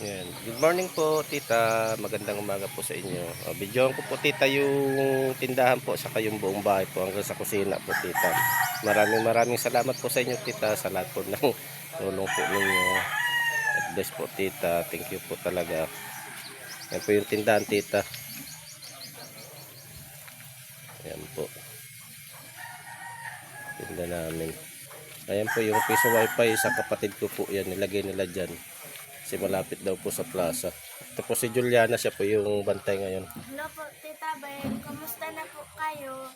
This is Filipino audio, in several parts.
Yan. Good morning po, tita. Magandang umaga po sa inyo. Uh, Bidyoan ko po, tita, yung tindahan po sa kayong buong bahay po hanggang sa kusina po, tita. Maraming maraming salamat po sa inyo, tita, sa lahat po ng tulong po ninyo. God bless po, tita. Thank you po talaga. Yan po yung tindahan, tita. Yan po. Tinda namin. Ayan po yung piso wifi sa kapatid ko po yan. Nilagay nila dyan. Kasi malapit daw po sa plaza. Ito po si Juliana, siya po yung bantay ngayon. Hello po, Tita Ben. Kumusta na po kayo?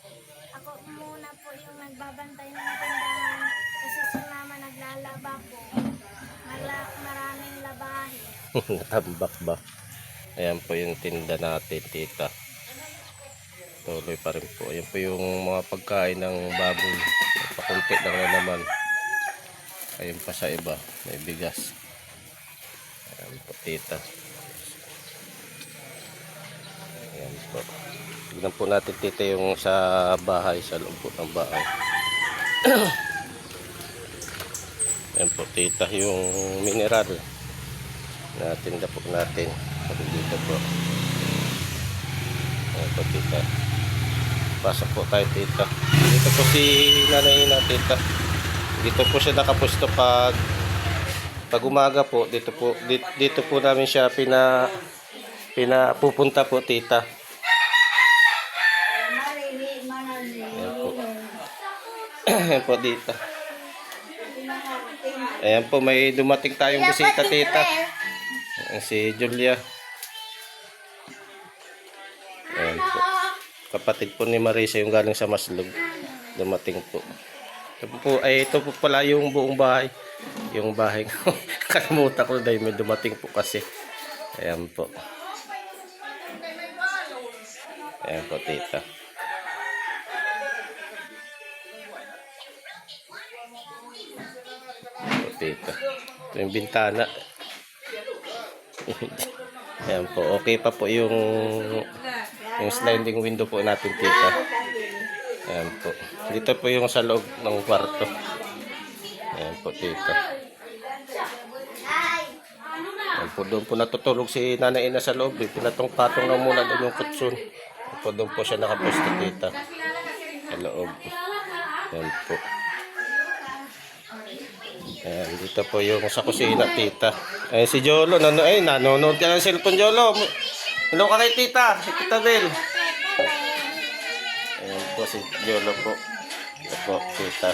Ako muna po yung nagbabantay ng tindahan kasi si Mama naglalaba po. Mala, maraming labahin. Natambak ba? Ayan po yung tinda natin, tita. Tuloy pa rin po. Ayan po yung mga pagkain ng baboy. Pakunti lang na naman. Ayun pa sa iba. May bigas. Tita. Ayan po. Tignan po natin, tita, yung sa bahay, sa loob po ng bahay. Ayan po, tita, yung mineral na tinda po natin. Dito po. Ayan po, tita. Pasok po tayo, tita. Dito po si Nanay Ina, tita. Dito po siya nakapusto pag pag umaga po, dito po dito, dito po namin siya pina pinapupunta po, tita. Ayan po. Ayan po, tita. Ayan po, may dumating tayong bisita, tita. Ayan, Si Julia. Ayan po. Kapatid po ni Marisa yung galing sa Maslog. Dumating po. Ito po, ay ito po pala yung buong bahay. Yung bahay ko. Kalimutan ko dahil may dumating po kasi. Ayan po. Ayan po, tita. Po, tita. Ito yung bintana. Ayan po. Okay pa po yung yung sliding window po natin, tita. Ayan po. Dito po yung sa loob ng kwarto. Ayan po, tita. Ayan po, doon po natutulog si Nanay Ina sa loob. Eh. Pinatong-patong lang muna doon yung kutsun. Ayan po, doon po siya nakaposto, tita. Sa loob. Ayan po. Ayan, dito po yung sa kusina, tita. Ayan si Jolo. Nano, ay, nanonood ka ng cellphone, Jolo. Hello ka kay tita. Tita Bel. Po si Jolo po. Ito po, tita.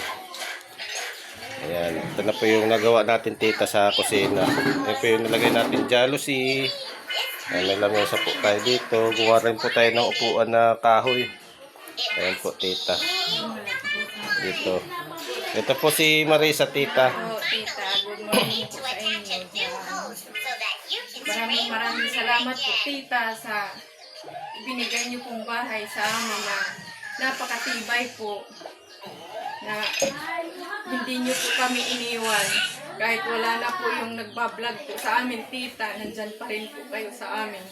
Ayan, ito na po yung nagawa natin tita sa kusina. Ayan po yung nilagay natin jealousy. Ayan, nalamesa po tayo dito. Gumawa rin po tayo ng upuan na kahoy. Ayan po, tita. Dito. Ito po si Marisa, tita. Good morning. Maraming maraming salamat po, tita, sa ibinigay niyo pong bahay sa amin napakatibay po na hindi niyo po kami iniwan. Kahit wala na po yung nagbablog po sa amin, tita, nandyan pa rin po kayo sa amin.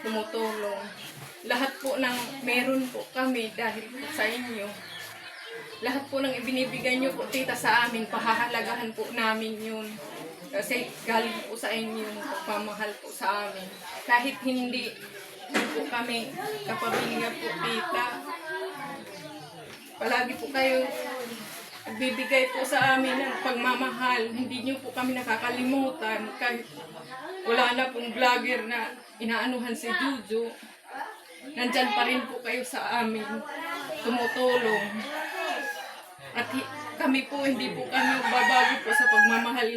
Tumutulong. Lahat po ng meron po kami dahil po sa inyo. Lahat po ng ibinibigay niyo po, tita, sa amin, pahahalagahan po namin yun. Kasi galing po sa inyo yung pagmamahal po sa amin. Kahit hindi po kami kapamilya po, tita. Palagi po kayo nagbibigay po sa amin ng pagmamahal. Hindi niyo po kami nakakalimutan. Kahit wala na pong vlogger na inaanuhan si Juju. Nandyan pa rin po kayo sa amin. Tumutulong. At kami po, hindi po kami babago po sa pagmamahal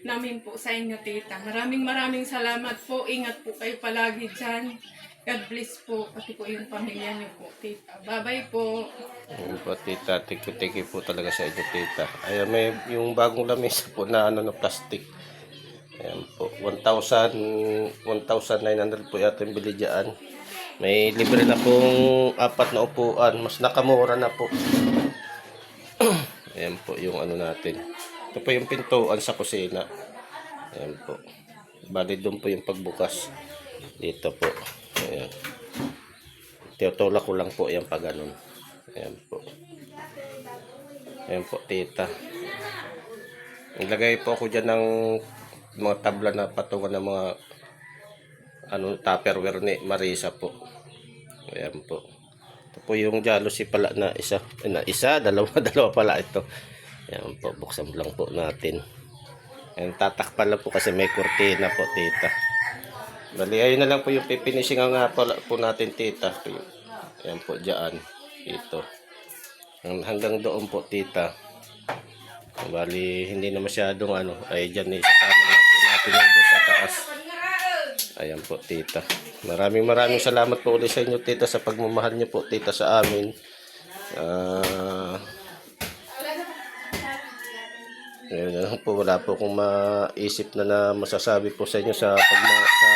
namin po sa inyo, tita. Maraming maraming salamat po. Ingat po kayo palagi dyan. God bless po, pati po yung pamilya niyo po, tita. Bye-bye po. Ayan po, tita. You po talaga sa inyo, tita. Ayan, may yung bagong lamesa po na ano na plastic. Ayan po, 1,000, 1,900 po yata yung bili. May libre na pong apat na upuan. Mas nakamura na po. Ayan po yung ano natin. Ito po yung pintuan sa kusina. Ayan po. Bali doon po yung pagbukas. Dito po. Ayan. Tinutulak ko lang po yan pag ganun. Ayan po. Ayan po, tita. Naglagay po ako dyan ng mga tabla na patungan ng mga ano, tupperware ni Marisa po. Ayan po. Ito po yung jealousy pala na isa. Na isa, dalawa, dalawa pala ito. Ayan po, buksan lang po natin. Ayan, tatakpan lang po kasi may kurtina po, tita. Bali, ayun na lang po yung pipinishing nga pala po natin, tita. Ayan po, dyan. Ito. Hang- Hanggang doon po, tita. Bali, hindi na masyadong ano. Ay, dyan, isasama lang natin yung sa taas. Ayan po, tita. Maraming maraming salamat po ulit sa inyo, tita, sa pagmamahal niyo po, tita, sa amin. Ah... Ngayon na po, wala po akong maisip na na masasabi po sa inyo sa, pagma, sa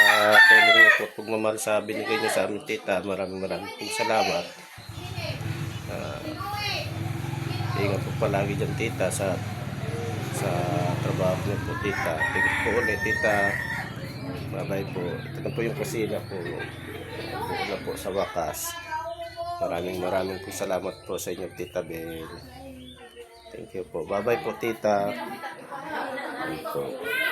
tulong po at pagmamahal sa binigay niyo sa amin, tita. Maraming maraming po salamat. Ah, ingat po palagi dyan, tita, sa sa trabaho niyo po, tita. You po ulit, tita. Bye-bye po. Ito na po yung kusina po. Ito na po sa wakas. Maraming maraming po salamat po sa inyo, Tita Bel. Thank you po. Bye-bye po, Tita. Thank you.